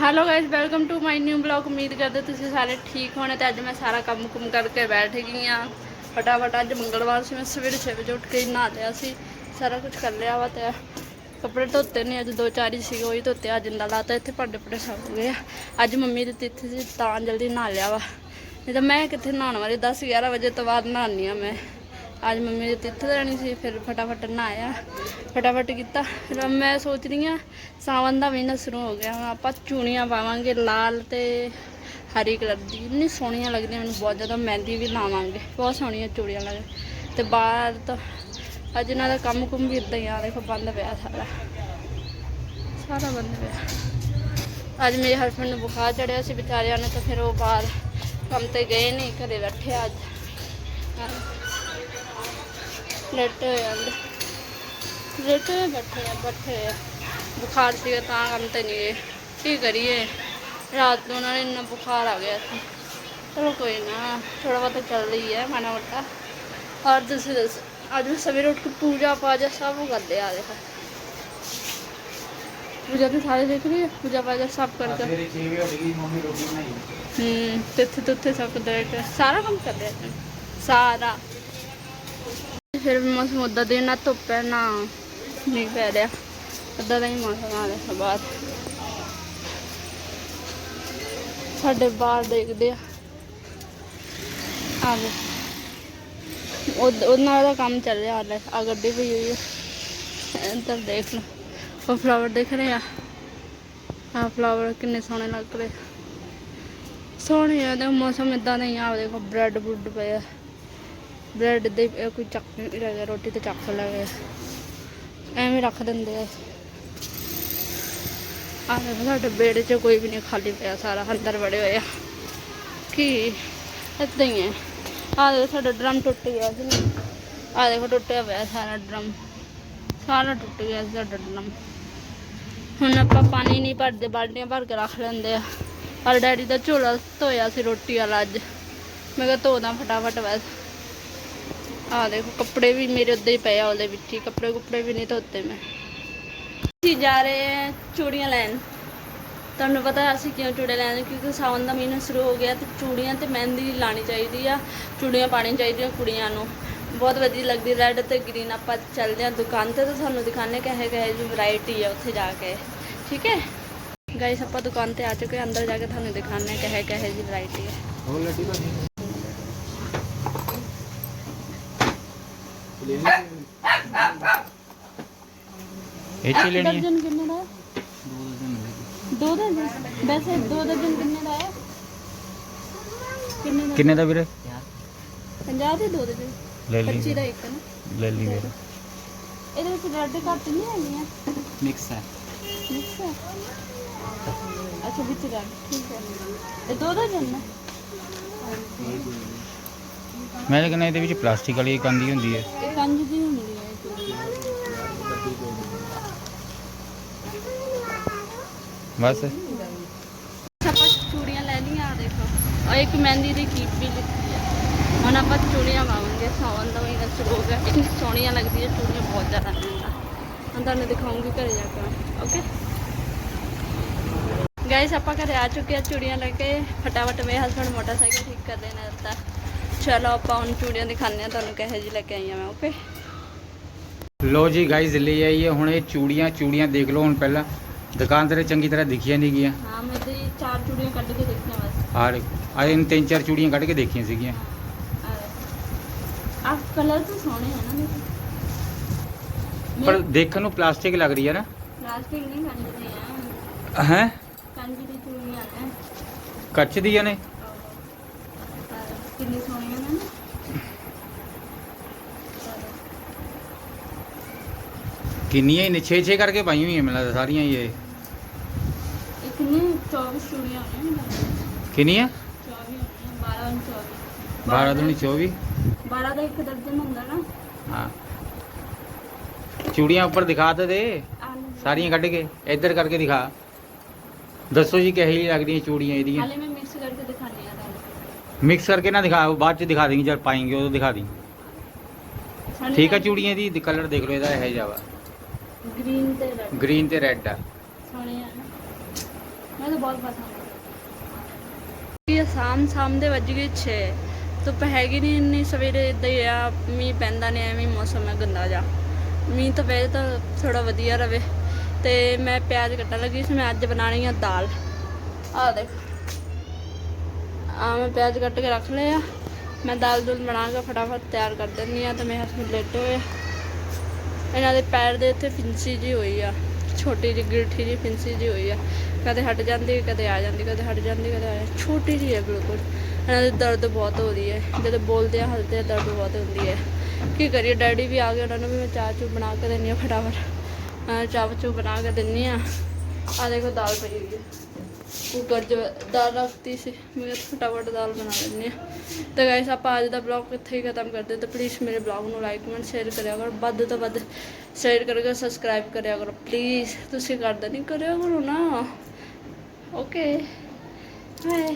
Hello guys welcome to my new blog ਉਮੀਦ ਕਰਦੇ ਤੁਸੀਂ ਸਾਰੇ ਠੀਕ ਹੋਣੇ ਤੇ ਅੱਜ ਮੈਂ ਸਾਰਾ ਕੰਮ ਕੁਮ ਕਰਕੇ ਬੈਠ ਗਈ ਆ। ਫਟਾਫਟ ਅੱਜ ਮੰਗਲਵਾਰ ਸੀ, ਮੈਂ ਸਵੇਰੇ 6 ਵਜੇ ਉੱਠ ਕੇ ਨਹਾ ਲਿਆ ਸੀ। ਸਾਰਾ ਕੁਝ ਕਰ ਲਿਆ ਵਾ ਤੇ ਕੱਪੜੇ ਧੋਤੇ ਨੇ, ਅੱਜ ਦੋ ਚਾਰ ਹੀ ਸੀ, ਉਹੀ ਧੋਤੇ, ਅੱਜ ਇੰਦਾ ਲਾਤਾ, ਇੱਥੇ ਭਾਂਡੇ ਭੁੰਡੇ ਸਭ ਗਏ ਆ। ਅੱਜ ਮੰਮੀ ਦੇ ਤਿੱਥੇ ਸੀ, ਤਾਂ ਜਲਦੀ ਨਹਾ ਲਿਆ ਵਾ। ਨਹੀਂ ਤਾਂ ਮੈਂ ਕਿੱਥੇ ਨਹਾਉਣ ਵਾਲੀ 10 11 ਵਜੇ ਤੋਂ ਬਾਅਦ ਨਹਾਉਂਦੀ ਆ ਮੈਂ। ਅੱਜ ਮੰਮੀ ਦੀ ਤਿੱਥ ਦੇਣੀ ਸੀ ਫਿਰ ਫਟਾਫਟ ਨਹਾਇਆ ਫਟਾਫਟ ਕੀਤਾ ਫਿਰ ਮੈਂ ਸੋਚ ਰਹੀ ਆ ਸਾਵਨ ਦਾ ਮਹੀਨਾ ਸ਼ੁਰੂ ਹੋ ਗਿਆ ਹੁਣ ਆਪਾਂ ਚੂੜੀਆਂ ਪਾਵਾਂਗੇ ਲਾਲ ਤੇ ਹਰੀ ਕਲਰ ਦੀ ਇੰਨੀ ਸੋਹਣੀਆਂ ਲੱਗਦੀਆਂ ਮੈਨੂੰ ਬਹੁਤ ਜ਼ਿਆਦਾ ਮਹਿੰਦੀ ਵੀ ਲਾਵਾਂਗੇ ਬਹੁਤ ਸੋਹਣੀਆਂ ਚੂੜੀਆਂ ਲੱਗ ਤੇ ਬਾਹਰ ਤਾਂ ਅੱਜ ਇਹਨਾਂ ਦਾ ਕੰਮ ਕੁੰਮ ਵੀ ਇਦਾਂ ਹੀ ਆ ਦੇਖੋ ਬੰਦ ਪਿਆ ਸਾਰਾ ਸਾਰਾ ਬੰਦ ਪਿਆ ਅੱਜ ਮੇਰੇ ਹਸਬੰਦ ਨੂੰ ਬੁਖਾਰ ਚੜਿਆ ਸੀ ਵਿਚਾਰਿਆਂ ਨੇ ਤਾਂ ਫਿਰ ਉਹ ਬਾਹਰ ਕੰਮ ਤੇ ਗਏ ਨਹੀਂ ਘਰੇ ਬੈਠੇ ਆ ਅੱਜ ਹਾਂ। ਲੇਟੇ ਹੋਏ ਆ ਲੇਟੇ ਹੋਏ ਬੈਠੇ ਆ ਬੈਠੇ ਆ। ਬੁਖਾਰ ਸੀਗਾ ਤਾਂ ਕੰਮ ਤੇ ਨਹੀਂ ਗਏ। ਕੀ ਕਰੀਏ? ਰਾਤ ਨੂੰ ਉਹਨਾਂ ਨੇ ਇੰਨਾ ਬੁਖਾਰ ਆ ਗਿਆ ਸੀ। ਚਲੋ ਕੋਈ ਨਾ ਥੋੜਾ ਬਹੁਤਾ ਚੱਲ ਰਹੀ ਹੈ ਮਾੜਾ ਮੋਟਾ। ਔਰ ਤੁਸੀਂ ਦੱਸੋ। ਅੱਜ ਸਵੇਰੇ ਉੱਠ ਕੇ ਪੂਜਾ ਪਾਜਾ ਸਭ ਕਰਦੇ ਆ ਦੇਖੋ। ਪੂਜਾ ਤੇ ਸਾਰੇ ਦੇਖ ਰਹੀ ਹੈ ਪੂਜਾ ਪਾਜਾ ਸਭ ਕਰਕੇ ਮੇਰੇ 6 ਵਜੇ ਉੱਠ ਗਈ ਮੰਮੀ ਰੋਟੀ ਬਣਾਈ। ਹੂੰ ਤਿੱਥੇ ਤੁੱਥੇ ਸਭ ਦੇ ਸਾਰਾ ਕੰਮ ਕਰਦੇ ਆ। ਸਾਰਾ। ਫਿਰ ਮੌਸਮ ਉਦਾਂ ਦੇ ਨਾ ਧੁੱਪ ਹੈ, ਨਾ ਨਹੀਂ ਪੈ ਰਿਹਾ। ਉਦਾਂ ਦਾ ਹੀ ਮੌਸਮ ਆ ਰਿਹਾ ਬਾਹਰ। ਸਾਡੇ ਬਾਹਰ ਦੇਖਦੇ ਆ। ਆ ਗਏ। ਉਹ ਉਹਨਾਂ ਦਾ ਕੰਮ ਚੱਲ ਰਿਹਾ ਹਾਲੇ। ਆ ਗੱਡੀ ਪਈ ਹੋਈ ਹੈ ਇੱਧਰ ਦੇਖ ਲਓ। ਉਹ ਫਲਾਵਰ ਦੇਖ ਰਹੇ ਆ। ਆ ਫਲਾਵਰ ਕਿੰਨੇ ਸੋਹਣੇ ਲੱਗ ਰਹੇ। ਸੋਹਣੇ ਆ, ਤੇ ਮੌਸਮ ਇਦਾਂ ਦਾ ਹੀ ਆ। ਆਹ ਦੇਖੋ ਬ੍ਰੈਡ ਬੁੱਡ ਪਿਆ ਬ੍ਰੈਡ ਦੇ ਕੋਈ ਚੱਕ ਨਹੀਂ ਰਹਿ ਗਿਆ ਰੋਟੀ ਤੇ ਚੱਕ ਲੈ। ਗਿਆ ਐਵੇਂ ਰੱਖ ਦਿੰਦੇ ਆ। ਆ ਸਾਡੇ ਬੇੜੇ 'ਚ ਕੋਈ ਵੀ ਨਹੀਂ, ਖਾਲੀ ਪਿਆ ਸਾਰਾ, ਅੰਦਰ ਵੜੇ ਹੋਏ ਆ। ਕੀ? ਏਦਾਂ ਹੀ ਹੈ ਆ ਦੇਖੋ, ਸਾਡਾ ਡਰਮ ਟੁੱਟ ਗਿਆ ਸੀ ਆ ਦੇਖੋ, ਟੁੱਟਿਆ ਪਿਆ ਸਾਰਾ ਡਰਮ। ਸਾਰਾ ਟੁੱਟ ਗਿਆ ਸੀ ਸਾਡਾ ਡਰਮ। ਹੁਣ ਆਪਾਂ ਪਾਣੀ ਨਹੀਂ ਭਰਦੇ, ਬਾਲਟੀਆਂ ਭਰ ਕੇ ਰੱਖ ਲੈਂਦੇ ਆ। ਔਰ ਡੈਡੀ ਦਾ ਝੋਲਾ ਧੋਇਆ ਸੀ ਰੋਟੀ ਵਾਲਾ ਅੱਜ। ਮੈਂ ਕਿਹਾ ਧੋ ਧੋਦਾ ਫਟਾਫਟ ਬਸ। ਆ ਦੇਖੋ ਕੱਪੜੇ ਵੀ ਮੇਰੇ ਉੱਦੇ ਹੀ ਪਏ ਆ ਉਹਦੇ ਵਿੱਚ ਹੀ ਕੱਪੜੇ ਕੁੱਪੜੇ ਵੀ ਨਹੀਂ ਧੋਤੇ ਮੈਂ। ਅਸੀਂ ਜਾ ਰਹੇ ਹਾਂ ਚੂੜੀਆਂ ਲੈਣ। ਤੁਹਾਨੂੰ ਪਤਾ ਅਸੀਂ ਕਿਉਂ ਚੂੜੇ ਲੈਣ? ਕਿਉਂਕਿ ਸਾਵਨ ਦਾ ਮਹੀਨਾ ਸ਼ੁਰੂ ਹੋ ਗਿਆ ਤੇ ਚੂੜੀਆਂ ਤੇ ਮਹਿੰਦੀ ਲਾਣੀ ਚਾਹੀਦੀ ਆ ਚੂੜੀਆਂ ਪਾਣੀ ਚਾਹੀਦੀਆਂ ਕੁੜੀਆਂ ਨੂੰ। ਬਹੁਤ ਵਧੀਆ ਲੱਗਦੀ ਰੈੱਡ ਤੇ ਗ੍ਰੀਨ ਆਪਾਂ ਚੱਲਦੇ ਹਾਂ ਦੁਕਾਨ ਤੇ ਤਾਂ ਤੁਹਾਨੂੰ ਦਿਖਾਣੇ ਕਹੇ ਕਹੇ ਜੀ ਵੈਰਾਈਟੀ ਆ ਉੱਥੇ ਜਾ ਕੇ। ਠੀਕ ਹੈ? ਗਾਇਸ ਆਪਾਂ ਦੁਕਾਨ ਤੇ ਆ ਚੁੱਕੇ ਹਾਂ, ਅੰਦਰ ਜਾ ਕੇ ਤੁਹਾਨੂੰ ਦਿਖਾਣੇ ਕਹੇ ਕਹੇ ਜੀ ਵੈਰਾਈਟੀ ਹੈ ਇਹ ਚ ਲੈਣੀ ਹੈ ਦਰਜਨ ਕਿੰਨੇ ਦਾ ਹੈ? ਦੋ ਦਰਜਨ ਵੈਸੇ ਦੋ ਦਰਜਨ ਕਿੰਨੇ ਦਾ ਹੈ? ਕਿੰਨੇ ਦਾ? ਕਿੰਨੇ ਦਾ ਵੀਰੇ? 50 ਦੇ ਦੋ ਦਰਜਨ। ਲੈ 25 ਦਾ ਇੱਕ ਨਾ। ਲੈ ਲਈ ਵੀਰੇ। ਇਹਦੇ ਵਿੱਚ ਰੈੱਡ ਘੱਟ ਨਹੀਂ ਹੈਗੀਆਂ ਮਿਕਸ ਹੈ। ਮਿਕਸ ਹੈ? ਅੱਛਾ ਵਿੱਚ ਰੈੱਡ ਠੀਕ ਹੈ। ਇਹ ਦੋ ਦਰਜਨ ਨਾ? ਮੈਂ ਤਾਂ ਕਹਿੰਦਾ ਇਹਦੇ ਵਿੱਚ ਪਲਾਸਟਿਕ ਵਾਲੀ ਕੰਦੀ ਹੁੰਦੀ ਹੈ। ਇਹ ਕੰਜ ਦੀ ਹੁੰਦੀ ਹੈ ਇਹ ਚੂੜੀ। ਬਸ। ਆਪਾਂ ਚੂੜੀਆਂ ਲੈ ਲਈਆਂ ਆ ਦੇਖੋ। ਔਰ ਇੱਕ ਮਹਿੰਦੀ ਦੀ ਕੀਪ ਵੀ ਲਿੱਤੀ ਹੈ। ਹੁਣ ਆਪਾਂ ਚੂੜੀਆਂ ਪਾਵਾਂਗੇ ਸਾਵਨ ਦਾ ਮਹੀਨਾ ਸ਼ੁਰੂ ਹੋ ਗਿਆ। ਇੰਨੀ ਸੋਹਣੀਆਂ ਲੱਗਦੀਆਂ ਚੂੜੀਆਂ ਬਹੁਤ ਜ਼ਿਆਦਾ ਹੁਣ ਤੁਹਾਨੂੰ ਦਿਖਾਉਂਗੀ ਘਰੇ ਜਾ ਕੇ। ਓਕੇ ਗਾਇਸ ਆਪਾਂ ਘਰੇ ਆ ਚੁੱਕੇ ਆ ਚੂੜੀਆਂ ਲੈ ਕੇ। ਫਟਾਫਟ ਮੇਰੇ ਹਸਬੰਡ ਮੋਟਰਸਾਈਕਲ ਠੀਕ ਕਰ ਦੇਣਾ ਦਿੱਤਾ ਚਲੋ ਆਪਾਂ ਹੁਣ ਚੂੜੀਆਂ ਦਿਖਾਉਂਦੇ ਆ ਤੁਹਾਨੂੰ ਕਿਹੋ ਜਿਹੀ ਲੈ ਕੇ ਆਈ ਆ ਮੈਂ ਓਕੇ ਲੋ ਜੀ ਗਾਈਜ਼ ਲੈ ਆਈਏ ਹੁਣ ਇਹ ਚੂੜੀਆਂ ਚੂੜੀਆਂ ਦੇਖ ਲਓ ਹੁਣ ਪਹਿਲਾਂ। ਦੁਕਾਨ ਤੇ ਚੰਗੀ ਤਰ੍ਹਾਂ ਦਿਖੀਆਂ ਨਹੀਂ ਗਈਆਂ। ਹਾਂ ਮੈਂ ਤੇ ਚਾਰ ਚੂੜੀਆਂ ਕੱਢ ਕੇ ਦੇਖੀਆਂ ਬਸ। ਆਹ ਆਹ ਇਹਨ ਤਿੰਨ ਚਾਰ ਚੂੜੀਆਂ ਕੱਢ ਕੇ ਦੇਖੀਆਂ ਸੀਗੀਆਂ। ਆ ਕਲਰ ਤਾਂ ਸੋਹਣੇ ਆ ਨਾ ਪਰ ਦੇਖੋ ਦੇਖਣ ਨੂੰ ਪਲਾਸਟਿਕ ਲੱਗ ਰਹੀ ਹੈ ਨਾ। ਪਲਾਸਟਿਕ ਨਹੀਂ ਆ। ਹੈ? ਕੰਜ ਦੀ ਚੂੜੀਆਂ ਨੇ। ਕੱਚ ਦੀਆਂ ਨੇ। ਕਿੰਨੀ ਸੋਹਣੀਆਂ ਨੇ ਨਾ ਕਿੰਨੀਆਂ ਹੀ 6-6 ਕਰਕੇ ਪਾਈ ਹੋਈਆਂ ਮੈਨੂੰ ਲੱਗਦਾ ਸਾਰੀਆਂ ਹੀ ਇਹ। ਇੱਕ ਨੇ 24 ਚੂੜੀਆਂ ਹੋਣੀਆਂ ਕਿੰਨੀਆਂ? 24 ਹੋਣੀਆਂ 12 ਔਰ 24 12 ਦੂਣੀ 24 12 ਦਾ ਇੱਕ ਦਰਜਨ ਹੁੰਦਾ ਨਾ। ਹਾਂ। ਚੂੜੀਆਂ ਉੱਪਰ ਦਿਖਾ ਤਾਂ ਦੇ। ਸਾਰੀਆਂ ਕੱਢ ਕੇ ਇੱਧਰ ਕਰਕੇ ਦਿਖਾ। ਦੱਸੋ ਜੀ ਕਿਹੋ ਜਿਹੀ ਲੱਗਦੀਆਂ ਚੂੜੀਆਂ ਇਹਦੀਆਂ? ਹਾਲੇ ਮੈਂ ਮਿਕਸ ਕਰਕੇ ਦਿਖਾਣੀ ਆ ਤੁਹਾਨੂੰ। ਮਿਕਸ ਕਰਕੇ ਨਾ ਦਿਖਾ ਬਾਅਦ ਚ ਦਿਖਾ ਦੇਂਗੇ ਜਦ ਪਾਏਂਗੇ ਉਦੋਂ ਦਿਖਾ ਦੀ ਸੋਹਣੀ ਠੀਕ ਆ। ਚੂੜੀਆਂ ਦੀ ਕਲਰ ਦੇਖ ਲਓ ਇਹਦਾ ਇਹ ਜਿਹਾ ਵਾ। ਗ੍ਰੀਨ ਤੇ ਰੈਡ ਗ੍ਰੀਨ ਤੇ ਰੈੱਡ ਆ। ਸੋਹਣੇ ਆ ਨਾ। ਮੈਂ ਤਾਂ ਬਹੁਤ ਪਤਾ ਇਹ ਸ਼ਾਮ ਸ਼ਾਮ ਦੇ ਵੱਜ ਗਏ 6 ਧੁੱਪ ਹੈਗੀ ਨਹੀਂ ਇੰਨੀ ਸਵੇਰੇ ਇਦਾਂ ਹੀ ਆ ਮੀਂਹ ਪੈਂਦਾ ਨਹੀਂ ਐਵੇਂ ਮੌਸਮ ਹੈ ਗੰਦਾ ਜਾ। ਮੀਂਹ ਤਾਂ ਪਏ ਤਾਂ ਥੋੜਾ ਵਧੀਆ ਰਵੇ। ਤੇ ਮੈਂ ਪਿਆਜ਼ ਕੱਟਣ ਲੱਗੀ ਸੀ ਮੈਂ ਅੱਜ ਬਣਾਣੀ ਆ ਦਾਲ। ਆ ਦੇਖ। ਆ ਮੈਂ ਪਿਆਜ਼ ਕੱਟ ਕੇ ਰੱਖ ਲਿਆ ਮੈਂ ਦਾਲ ਦੁਲ ਬਣਾ ਕੇ ਫਟਾਫਟ ਤਿਆਰ ਕਰ ਦਿੰਦੀ ਆ ਤੇ ਮੇਰੇ ਹਸਬੰਦ ਲੇਟੇ ਹੋਏ। ਇਹਨਾਂ ਦੇ ਪੈਰ ਦੇ ਉੱਤੇ ਫਿੰਸੀ ਜੀ ਹੋਈ ਆ। ਛੋਟੀ ਜਿਹੀ, ਗਿੱਠੀ ਜਿਹੀ ਫਿੰਸੀ ਜੀ ਹੋਈ ਆ। ਕਦੇ ਹਟ ਜਾਂਦੀ ਕਦੇ ਆ ਜਾਂਦੀ ਕਦੇ ਹਟ ਜਾਂਦੀ ਕਦੇ ਆ ਜਾਂਦੀ ਛੋਟੀ ਜਿਹੀ ਹੈ ਬਿਲਕੁਲ। ਇਹਨਾਂ ਦੇ ਦਰਦ ਬਹੁਤ ਹੋ ਰਹੀ ਹੈ ਜਦੋਂ ਬੋਲਦੇ ਆ, ਹੱਸਦੇ ਆ, ਦਰਦ ਬਹੁਤ ਹੁੰਦੀ ਹੈ ਕੀ ਕਰੀਏ, ਡੈਡੀ ਵੀ ਆ ਗਏ, ਉਹਨਾਂ ਨੂੰ ਵੀ ਮੈਂ ਚਾਹ ਚੂ ਬਣਾ ਕੇ ਦਿੰਦੀ ਆ ਫਟਾਫਟ। ਚਾਹ ਚੂ ਬਣਾ ਕੇ ਦਿੰਦੀ ਆ। ਆ ਦੇਖੋ ਦਾਲ ਪਈ ਹੋਈ ਹੈ ਕੁੱਕਰ 'ਚ ਦਾਲ ਰੱਖਤੀ ਸੀ। ਮੈਂ ਫਟਾਫਟ ਦਾਲ ਬਣਾ ਲੈਂਦੀ ਹਾਂ। ਤੇ ਗਾਇਸ ਆਪਾਂ ਅੱਜ ਦਾ ਬਲੌਗ ਇੱਥੇ ਹੀ ਖਤਮ ਕਰਦੇ ਤਾਂ ਪਲੀਜ਼ ਮੇਰੇ ਬਲੌਗ ਨੂੰ ਲਾਈਕ ਕਮੈਂਟ ਸ਼ੇਅਰ ਕਰਿਆ ਕਰੋ। ਵੱਧ ਤੋਂ ਵੱਧ ਸ਼ੇਅਰ ਕਰਕੇ ਸਬਸਕ੍ਰਾਈਬ ਕਰਿਆ ਕਰੋ। ਪਲੀਜ਼ ਤੁਸੀਂ ਕਰਦਾ ਨਹੀਂ ਕਰਿਆ ਕਰੋ ਨਾ। Okay bye